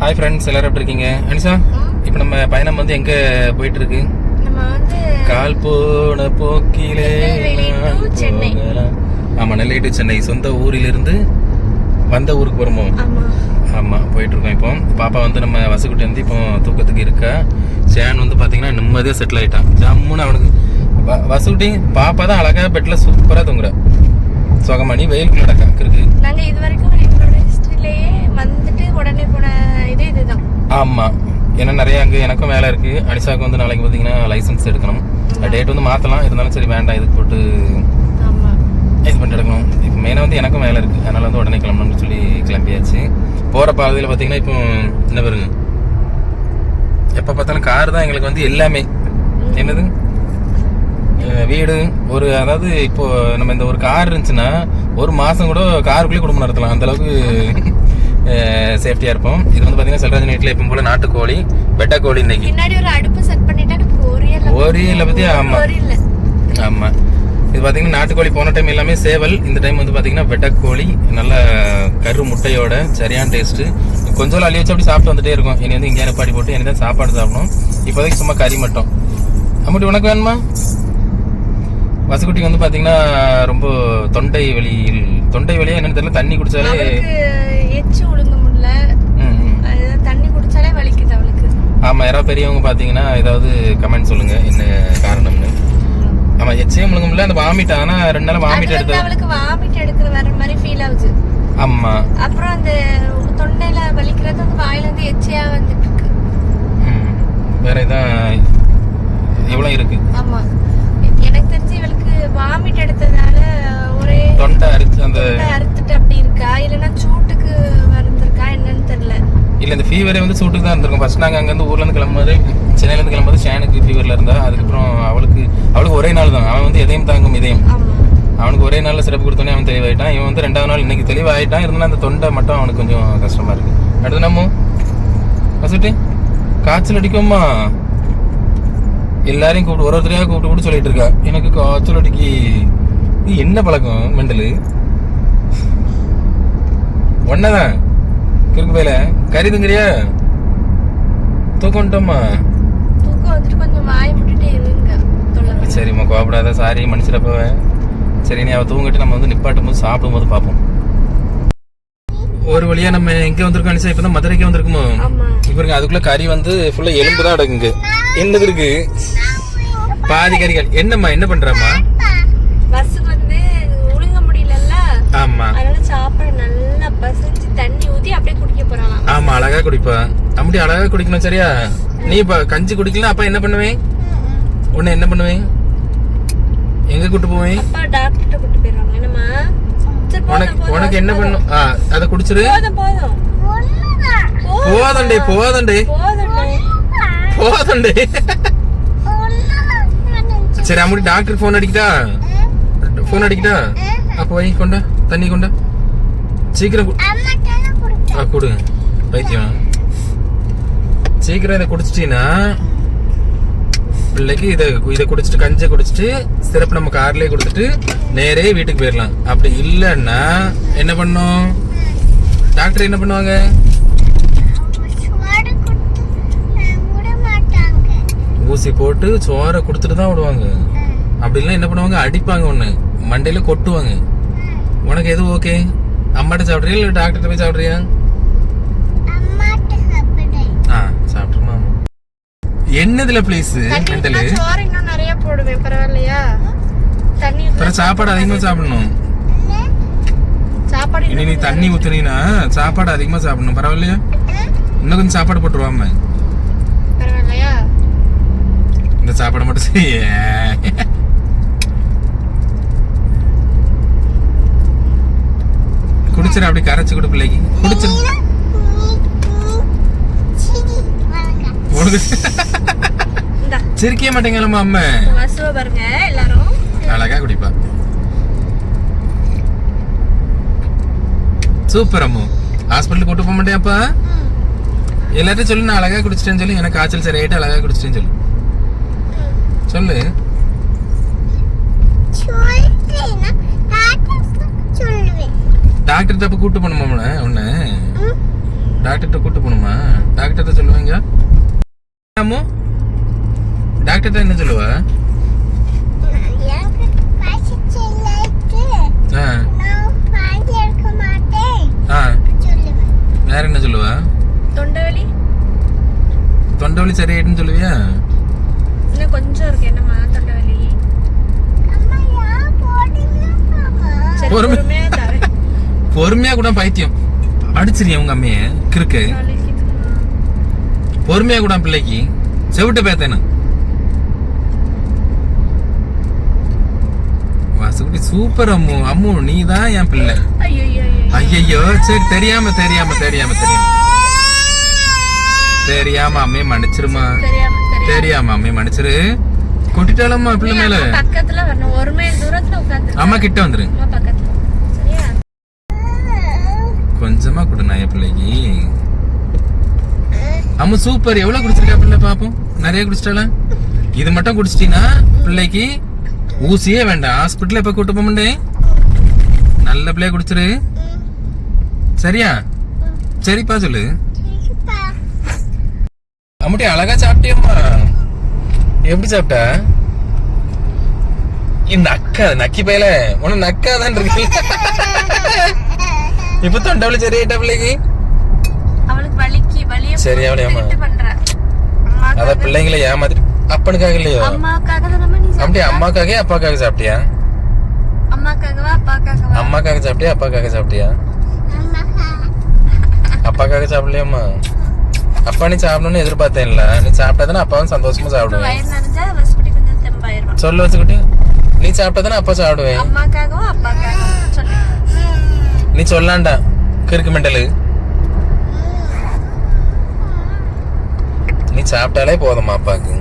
Hi friends எல்லாரும் எப்படி இருக்கீங்க? அனிஷா இப்போ நம்ம பயணம் வந்து எங்க போயிட்டு இருக்கு கால் போன போக்கிலே. ஆமா நெல்லை டு சென்னை. சொந்த ஊரிலிருந்து வந்த ஊருக்கு போறோமோ? ஆமா. போயிட்டு இருக்கோம் இப்போ. பாப்பா வந்து நம்ம வசக்குட்டி வந்து இப்போ தூக்கத்துக்கு இருக்கா. சேன் வந்து பாத்தீங்கன்னா நிம்மதியா செட்டில் ஆயிட்டான். ஜம்முன்னு அவனுக்கு வ- வசுகுட்டி பாப்பா தான் அழகா பெட்ல சூப்பரா தூங்குறா. சுகமணி வெயிலுக்குள்ள நடக்கா இருக்கு நாங்க இது வரைக்கும் எங்களோட ஹிஸ்டரியிலேயே வந்துட்டு உடனே போன இது இதுதான். ஆமா. ஏன்னா நிறைய அங்க எனக்கும் வேலை இருக்கு. அனிஷாவுக்கு வந்து நாளைக்கு பாத்தீங்கன்னா லைசன்ஸ் எடுக்கணும். டேட் வந்து மாத்தலாம். இருந்தாலும் சரி வேண்டாம். இதுக்கு போட்டு இது பண்ணிட்டு எடுக்கணும். இப்போ மெயினாக வந்து எனக்கும் வேலை இருக்கு. அதனால வந்து உடனே கிளம்பணும்னு சொல்லி கிளம்பியாச்சு. போற பாதையில் பார்த்தீங்கன்னா இப்போ என்ன வருங்க எப்போ பார்த்தாலும் கார் தான் எங்களுக்கு வந்து எல்லாமே. என்னது? வீடு ஒரு அதாவது இப்போ நம்ம இந்த ஒரு கார் இருந்துச்சுன்னா ஒரு மாசம் கூட காருக்குள்ளேயே குடும்பம் நடத்தலாம். அந்த அளவுக்கு சேஃப்டியா இருப்போம். இது வந்து பாத்தீங்கன்னா செல்ராஜன் வீட்டில் எப்பவும் போல நாட்டுக்கோழி பெட்டா கோழி இன்னைக்கு. பின்னாடி ஒரு அடுப்பு செட் பண்ணிட்டா பொரியல் பொரியலை பத்தி ஆமா. பொரியல் ஆமா. இது பாத்தீங்கன்னா நாட்டுக்கோழி போன டைம் எல்லாமே சேவல் இந்த டைம் வந்து பாத்தீங்கன்னா வெட்டக்கோழி நல்ல கரு முட்டையோட சரியான டேஸ்ட் கொஞ்சம் அள்ளி வச்சு அப்படி சாப்பிட்டு வந்துட்டே இருக்கும். இனி வந்து இங்கே பாடி போட்டு இனி தான் சாப்பாடு சாப்பிடணும். இப்போதைக்கு சும்மா கறி மட்டும். அம்முட்டி உனக்கு வேணுமா? வசுக்குட்டி வந்து பாத்தீங்கன்னா ரொம்ப தொண்டை வலியில் தொண்டை வலியா என்னன்னு தெரியல தண்ணி குடிச்சாலே அவளுக்கு எச்சு ஒழுங்க முடியல ம், ம். அது தண்ணி குடிச்சாலே வலிக்குது அவளுக்கு ஆமா யாராவது பெரியவங்க பாத்தீங்கன்னா ஏதாவது கமெண்ட் சொல்லுங்க என்ன காரணம்னு. ஆமா எச்சையும் முழுங்க முடியல அந்த வாமிட் ஆனா ரெண்டு நாள் வாமிட் எடுத்து அவளுக்கு வாமிட் எடுக்கிற வர மாதிரி ஃபீல் ஆகுது. ஆமா. அப்புறம் அந்த தொண்டையில வலிக்கிறது அந்த வாயில இருந்து எச்சையா வந்துட்டு இருக்கு. வேற இதான் இவ்வளவு இருக்கு. ஆமா. எனக்கு தெரிஞ்சு இவளுக்கு வாமிட் இல்ல இந்த ஃபீவரே வந்து சூட்டுக்கு தான் இருந்திருக்கும். ஃபர்ஸ்ட் நாங்க அங்க இருந்து ஊர்ல இருந்து கிளம்பும்போது சென்னையில இருந்து கிளம்பும்போது ஷேனுக்கு ஃபீவர்ல இருந்தா அதுக்கப்புறம் அவளுக்கு அவளுக்கு ஒரே நாள் தான். அவன் வந்து எதையும் தாங்கும் இதயம். அவனுக்கு ஒரே நாள்ல சிறப்பு கொடுத்தோன்னே அவன் தெளிவாயிட்டான். இவன் வந்து ரெண்டாவது நாள் இன்னைக்கு தெளிவாயிட்டான் இருந்தாலும் அந்த தொண்டை மட்டும் அவனுக்கு கொஞ்சம் கஷ்டமா இருக்கு. அடுத்து நம்ம வசுட்டி காய்ச்சல் அடிக்குமா எல்லாரையும் கூப்பிட்டு ஒரு ஒருத்தரையா கூப்பிட்டு கூப்பிட்டு சொல்லிட்டு இருக்கா. எனக்கு காய்ச்சல் அடிக்கி. இது என்ன பழக்கம் மெண்டலு? ஒன்னதான் கிறுக்கு பையில கறி திங்கிறியா தூக்கம்ட்டோமா தூக்கம் வந்துட்டு கொஞ்சம் வாய் முட்டிட்டே இருங்க. சரிம்மா கோபப்படாத சாரி மனுஷரப்பவ சரி நீ அவ தூங்கிட்டு நம்ம வந்து நிப்பாட்டும் போது சாப்பிடும் போது பார்ப்போம் ஒரு வழியா நம்ம எங்க வந்திருக்கோம் அனிசா இப்பதான் மதுரைக்கு வந்திருக்குமோ? இருங்க அதுக்குள்ள கறி வந்து ஃபுல்லா எலும்பு தான் அடங்குங்க. என்னது இருக்கு? பாதி கறிகள். என்னம்மா என்ன பண்றம்மா? பஸ்ஸுக்கு வந்து ஒழுங்க முடியலல்ல? ஆமா. அதனால சாப்பாடு தண்ணி ஊத்தி அப்படியே குடிக்க போறாளாம். ஆமா அழகா குடிப்பா. அப்படி அழகா குடிக்கணும் சரியா? நீ இப்ப கஞ்சி குடிக்கல அப்ப என்ன பண்ணுவேன்? உன்னை என்ன பண்ணுவேன்? எங்க கூட்டு போவேன்? அப்பா டாக்டர்கிட்ட கூட்டு போயிருவாங்க என்னம்மா? சரி உனக்கு உனக்கு என்ன பண்ணும் ஆ அதை குடிச்சிரு போதும் போதும். போதண்டே போதண்டே. போதண்டே. சரி அம்முடி டாக்டர் ஃபோன் அடிக்கிட்டா ஃபோன் அடிக்கிட்டா அப்போ வை கொண்டா தண்ணி கொண்டா சீக்கிரம் கு- ஆ கொடு பைத்தியம். சீக்கிரம் இதை குடிச்சிட்டீங்கன்னா பிள்ளைக்கு இதை இதை குடிச்சிட்டு கஞ்சை குடிச்சிட்டு சிறப்பு நம்ம கார்லயே கொடுத்துட்டு நேரே வீட்டுக்கு போயிடலாம். அப்படி இல்லைன்னா என்ன பண்ணும்? டாக்டர் என்ன பண்ணுவாங்க? ஊசி போட்டு சோறை கொடுத்துட்டு தான் விடுவாங்க. அப்படிலாம் என்ன பண்ணுவாங்க? அடிப்பாங்க ஒன்று மண்டையில கொட்டுவாங்க. உனக்கு எது ஓகே? அம்மாட்ட சாப்பிட்றியா இல்லை டாக்டர்கிட்ட போய் சாப்பிட்றியா ஆ சாப்பிட்ருமா என்னதுல ப்ளீஸ் மெண்டலு சோறு இன்னும் நிறைய போடுவேன் பரவாயில்லையா? தண்ணி அப்புறம் சாப்பாடு அதிகமாக சாப்பிடணும். சாப்பாடு இனி நீ தண்ணி ஊத்துனீங்கன்னா சாப்பாடு அதிகமாக சாப்பிடணும். பரவாயில்லையா? இன்னும் கொஞ்சம் சாப்பாடு போட்டுருவாம. பரவாயில்லையா? இந்த சாப்பாடை மட்டும் செய்ய. குடிச்சிரு அப்படி கரைச்சு கொடு பிள்ளைக்கு. குடிச்சிரு. உனக்கு இந்தா சிரிக்கவே மாட்டேங்கலம்மா அம்மா. வசுவ பாருங்க எல்லாரும். அழகா குடிப்பா. சூப்பர் அம்மு. ஹாஸ்பிட்டல் கூட்டு போக மாட்டேன்ப்பா எல்லார்ட்டும் சொல்லு நான் அழகா குடிச்சிட்டேன்னு சொல்லி எனக்கு காய்ச்சல் சரியாயிட்டு அழகா குடிச்சிட்டேன்னு சொல்லு. சொல்லு. டாக்டர் தப்பு கூட்டு பண்ணுமா உன்னை? டாக்டர்கிட்ட கூட்டு போகணுமா? டாக்டர்கிட்ட சொல்லுவாங்க. டாக்டர்கிட்ட என்ன சொல்லுவா? வேற என்ன சொல்லுவா? தொண்டை வலி தொண்டை வலி சரியாயிட்டுன்னு சொல்லுவியா? இன்னும் கொஞ்சம் இருக்கு. என்னம்மா தொண்டை வலி அம்மா யா போடுங்க அம்மா சரி பொறுமை. பொறுமையா பொறுமையா கூட பைத்தியம். அடிச்சிருக்கேன் உங்க அம்மைய? கிறுக்கு. பொறுமையா கூட பிள்ளைக்கு. செவிட்டு பேத்தேன்னு. சுகுட்டி சூப்பர் அம்மு. அம்மு நீ தான் என் பிள்ளை. ஐயோ சரி தெரியாம தெரியாம தெரியாம தெரியாம. தெரியாம அம்மையை மன்னிச்சிருமா? தெரியாம அம்மையை மன்னிச்சிரு. கொட்டிட்டாலம்மா பிள்ளை மேல. அம்மா பக்கத்துல வரணும் ஒரு மைல் தூரத்துல உட்காந்து அம்மா கிட்ட வந்துரு. கொஞ்சமா கொடு நாய என் பிள்ளைக்கு. அம்மா சூப்பர் எவ்வளவு குடிச்சிருக்கா பிள்ளை பாப்போம்? நிறைய குடிச்சிட்டாளா? இது மட்டும் குடிச்சிட்டீங்கன்னா பிள்ளைக்கு? ஊசியே வேண்டாம். ஹாஸ்பிட்டல் எப்ப கூட்டு முடியே நல்ல பிள்ளைய குடிச்சிரு. சரியா? சரிப்பா சொல்லு. அம்முட்டி அழகா சாப்பிட்டியம்மா. எப்படி சாப்பிட்ட? இந்த அக்கா நக்கி பையல. உன நக்காதான் இருக்கு இப்ப தொண்டவளி சரியாயிட்டா பிள்ளைக்கு? அவளுக்கு வலிக்கு வலிய சரி, அவளே அம்மா. அத பிள்ளைங்களை ஏமாத்திட்டு அப்பனுக்காக இல்லையோ? சாப்பிட்ட? அப்படியே அம்மாக்காக அப்பாக்காக சாப்பிட்டியா? அம்மாக்காகவா அப்பாக்காகவா? அம்மாக்காக சாப்பிட்டியா அப்பாக்காக சாப்பிட்டியா? அப்பாக்காக சாப்பிடலையாம்மா. அப்பா நீ சாப்பிடணும்னு எதிர்பார்த்தேன்ல. நீ சாப்பிட்டா அப்பாவும் சந்தோஷமா சாப்பிடுவேன். சொல்லு வச்சுக்கிட்டு. நீ சாப்பிட்டா அப்பா சாப்பிடுவேன். நீ சொல்லாண்டா கிறுக்கு மெண்டலு. நீ சாப்பிட்டாலே போதும்மா அப்பாக்கு.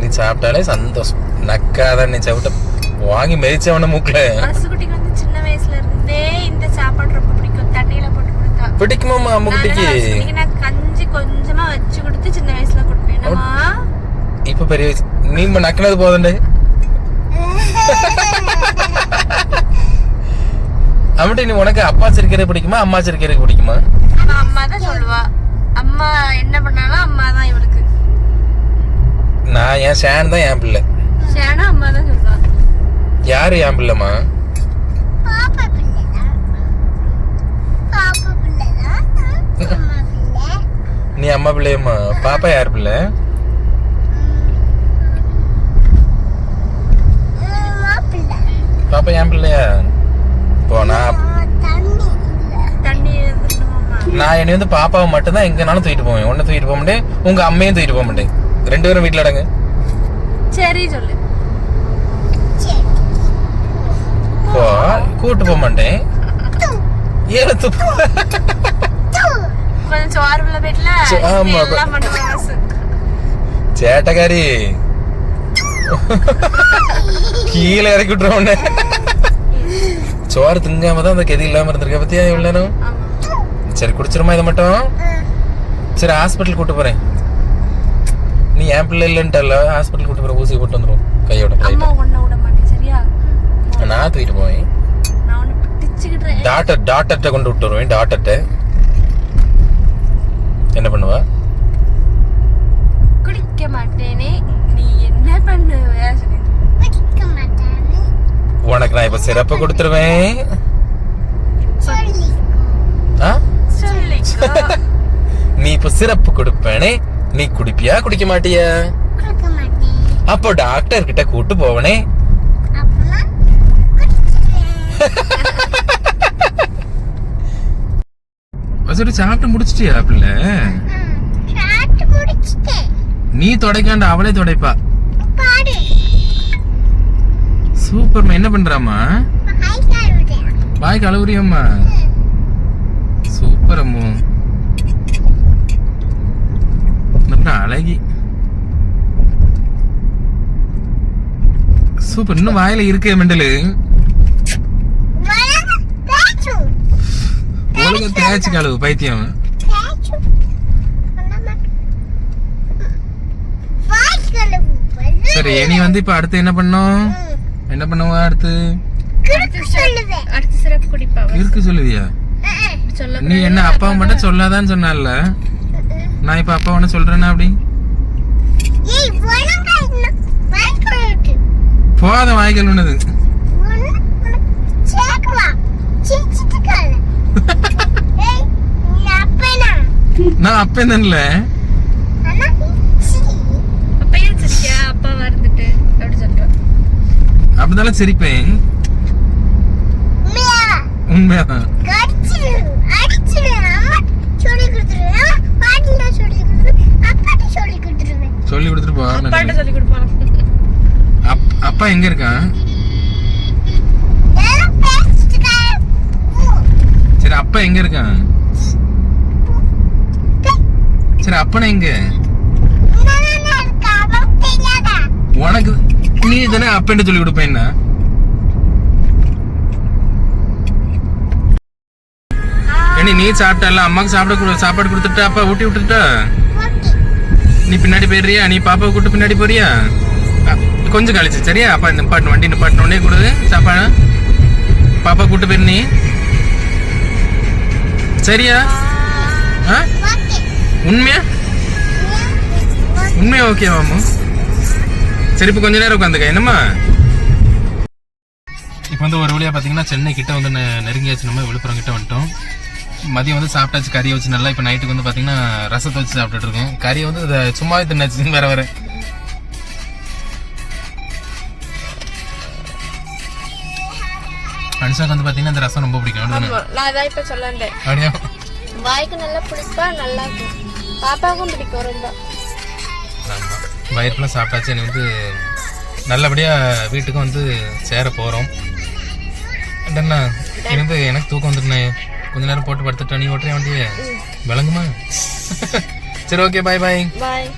நீ சாப்பிட்டாலே சந்தோஷம் நக்காத நீ சாப்பிட்ட வாங்கி மெதிச்சவன மூக்கல வசுக்குட்டிக்கு வந்து சின்ன வயசுல இருந்தே இந்த சாப்பாடு ரொம்ப பிடிக்கும் தண்ணியில போட்டு கொடுத்தா அம்முக்குட்டிக்கு அதனால வசுக்குட்டிக்கு நான் கஞ்சி கொஞ்சமா வச்சு கொடுத்து சின்ன வயசுல கொடுப்பேன் இப்ப பெரிய வயசு நீ நக்கினது போதண்டே அம்முட்டி நீ உனக்கு அப்பா சிரிக்கிறது பிடிக்குமா அம்மா சிரிக்கிறது பிடிக்குமா அம்மா தான் சொல்லுவா அம்மா என்ன பண்ணாலும் அம்மா தான் என் ஷேன் தான் என் பிள்ளை. சேனா அம்மா தான் சொல்லுவா யாரு என் பிள்ளைமா பாப்பா பிள்ளைதான் பாப்பா பிள்ளை. நீ அம்மா பிள்ளையம்மா. பாப்பா யார் பிள்ளை? அம்மா பிள்ளை. பாப்பா என் பிள்ளையா? இப்போ நான் தண்ணி இல்லை. தண்ணி இருந்துடணுமாம்மா நான் என்னை வந்து பாப்பாவை மட்டும்தான் எங்கனாலும் தூக்கிட்டு போவேன். உன்னை தூக்கிட்டு போக மாட்டேன். உங்க அம்மையும் தூக்கிட்டு போக மாட்டேன். ரெண்டு பேரும் வீட்டுல அடங்க. சரி சொல்லு சரி போ கூட்டு போக மாட்டேன் ஏழு கொஞ்சம் சோறு உள்ள வீட்டுல சோ- ஆமா. எல்லாம் பண்ணுவேன் வசு சேட்டக்காரி கீழே இறக்கி விட்டுருவோம் உன்னை. சோறு திங்காம தான் அந்த கெதி இல்லாம இருந்திருக்க பத்தியா இவ்வளவு நேரம் ஆமா சரி குடிச்சிருமா இதை மட்டும் சரி ஹாஸ்பிட்டல் கூட்டு போறேன் நீ என் பிள்ளை இல்லைன்ட்டல ஹாஸ்பிட்டல் கூட்டு போற ஊசி போட்டு வந்துரும் கையோட நான் தூக்கிட்டு போவேன்? டாக்டர் டாக்டர்கிட்ட கொண்டு விட்டு வருவேன் டாக்டர்கிட்ட என்ன பண்ணுவா? குடிக்க மாட்டேனே நீ என்ன பண்ணுவ? உனக்கு நான் இப்ப சிறப்பு கொடுத்துருவேன். நீ இப்ப சிறப்பு கொடுப்பேனே. நீ குடிப்பியா? குடிக்க மாட்டியா அப்போ டாக்டர் கிட்ட கூட்டு போவனே. சொல்லி சாப்பிட்டு முடிச்சிட்டியா முடிச்சிட்டேன். நீ தொடைக்காண்ட அவளே தொடைப்பா. சூப்பர்மா என்ன பண்றாமா வாய் கழுவுறியம்மா சூப்பர் அம்மு. அப்புறம் அழகி சூப்பர் இன்னும் வாயில இருக்கே மெண்டலு. ஒழுங்கா தேய்ச்சி கழுவு பைத்தியம். சரி இனி வந்து இப்ப அடுத்து என்ன பண்ணோம்? என்ன பண்ணுவா அடுத்து? அடுத்த சிறப்பு குடிப்பா இருக்கு சொல்லுவியா சொல்ல நீ என்ன அப்பாவை மட்டும் சொல்லாதான்னு சொன்னால நான் இப்ப அப்பா ஒண்ணு சொல்றேன்னா அப்படி? போகாத வாய்க்கல் அப்பனா? நான் அப்ப தான்ல அப்படிதானே சிரிப்பேன். உண்மையா? உண்மையாதான் கடிச்சிடு அடிச்சிடு அம்மா சொல்லி கொடுத்துருவேன் பாட்டில சொல்லி கொடுத்துருவேன் அப்பாட்ட சொல்லி சொல்லி கொடுப்பான் அப்- அப்பா எங்க இருக்கான். சரி அப்பா எங்க இருக்கான் சரி அப்பனா எங்க? உனக்கு நீ தானே அப்பன்ட்டு சொல்லி கொடுப்பேன் என்ன ஏண்டி நீ சாப்பிட்டல அம்மாக்கு சாப்பிட சாப்பாடு கொடுத்துட்டா அப்பா ஊட்டி விட்டுட்டா. நீ பின்னாடி போயிடுறியா? நீ பாப்பாவை கூட்டு பின்னாடி போறியா? கொஞ்சம் கழிச்சு சரியா? அப்பா நிப்பாட்டு வண்டி நிப்பாட்டின உடனே கொடுது சாப்பாடு? பாப்பா கூட்டு போயிரு நீ. சரியா? ஆ உண்மையா? உண்மையா ஓகே மாமு. சரி இப்போ கொஞ்ச நேரம் உட்காந்துக்க. என்னம்மா? இப்போ வந்து ஒரு வழியா பார்த்தீங்கன்னா சென்னை கிட்ட வந்து நெருங்கியாச்சு. நம்ம விழுப்புரம் கிட்ட வந்துட்டோம். மதியம் வந்து சாப்பிட்டாச்சு கறியை வச்சு நல்லா இப்போ நைட்டுக்கு வந்து பார்த்தீங்கன்னா ரசத்தை வச்சு சாப்பிட்டுட்டு இருக்கோம் கறியை வந்து இதை சும்மாவே தின்னாச்சு வேற வேற. மனுஷாக்கு வந்து பார்த்தீங்கன்னா இந்த ரசம் ரொம்ப பிடிக்கும். நான் அதான் இப்ப சொல்ல வந்தேன் அப்படியா? வாய்க்கு நல்லா பிடிப்பா நல்லா பாப்பாவுக்கும் பிடிக்கும் ரொம்ப. ஆமா. வயிறு ஃபுல்லாக சாப்பிட்டாச்சு. எனக்கு வந்து நல்லபடியாக வீட்டுக்கும் வந்து சேர போகிறோம் என்ன இது வந்து எனக்கு தூக்கம் வந்துட்டுனே கொஞ்ச நேரம் போட்டு படுத்துட்டேன் நீ ஓட்டுறேன் வண்டியே? விளங்குமா? சரி ஓகே பாய் பாய் பாய்